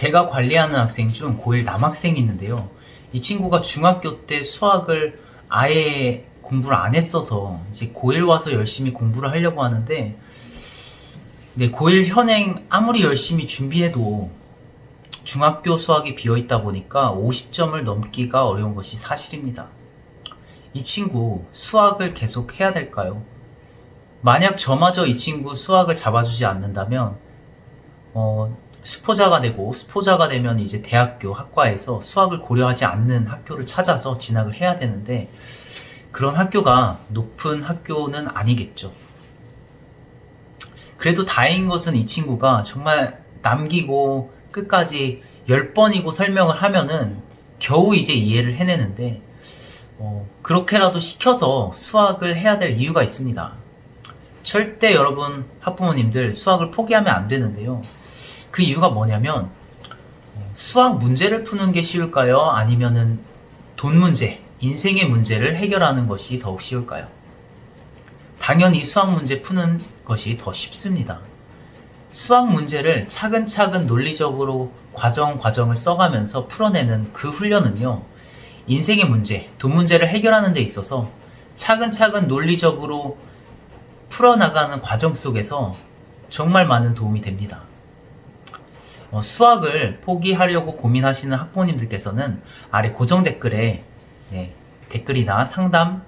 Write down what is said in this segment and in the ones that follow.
제가 관리하는 학생 중 고1 남학생이 있는데요. 이 친구가 중학교 때 수학을 아예 공부를 안 했어서 이제 고1 와서 열심히 공부를 하려고 하는데 네, 고1 현행 아무리 열심히 준비해도 중학교 수학이 비어 있다 보니까 50점을 넘기가 어려운 것이 사실입니다. 이 친구 수학을 계속 해야 될까요? 만약 저마저 이 친구 수학을 잡아주지 않는다면 어, 수포자가 되고 수포자가 되면 이제 대학교 학과에서 수학을 고려하지 않는 학교를 찾아서 진학을 해야 되는데 그런 학교가 높은 학교는 아니겠죠. 그래도 다행인 것은 이 친구가 정말 남기고 끝까지 10번이고 설명을 하면은 겨우 이제 이해를 해내는데 어, 그렇게라도 시켜서 수학을 해야 될 이유가 있습니다. 절대 여러분 학부모님들 수학을 포기하면 안 되는데요. 그 이유가 뭐냐면 어, 수학 문제를 푸는 게 쉬울까요? 아니면은 돈 문제, 인생의 문제를 해결하는 것이 더욱 쉬울까요? 당연히 수학 문제 푸는 것이 더 쉽습니다. 수학 문제를 차근차근 논리적으로 과정 과정을 써가면서 풀어내는 그 훈련은요, 인생의 문제, 돈 문제를 해결하는 데 있어서 차근차근 논리적으로 풀어나가는 과정 속에서 정말 많은 도움이 됩니다. 어, 수학을 포기하려고 고민하시는 학부모님들께서는 아래 고정 댓글에 네, 댓글이나 상담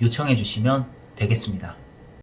요청해 주시면 되겠습니다.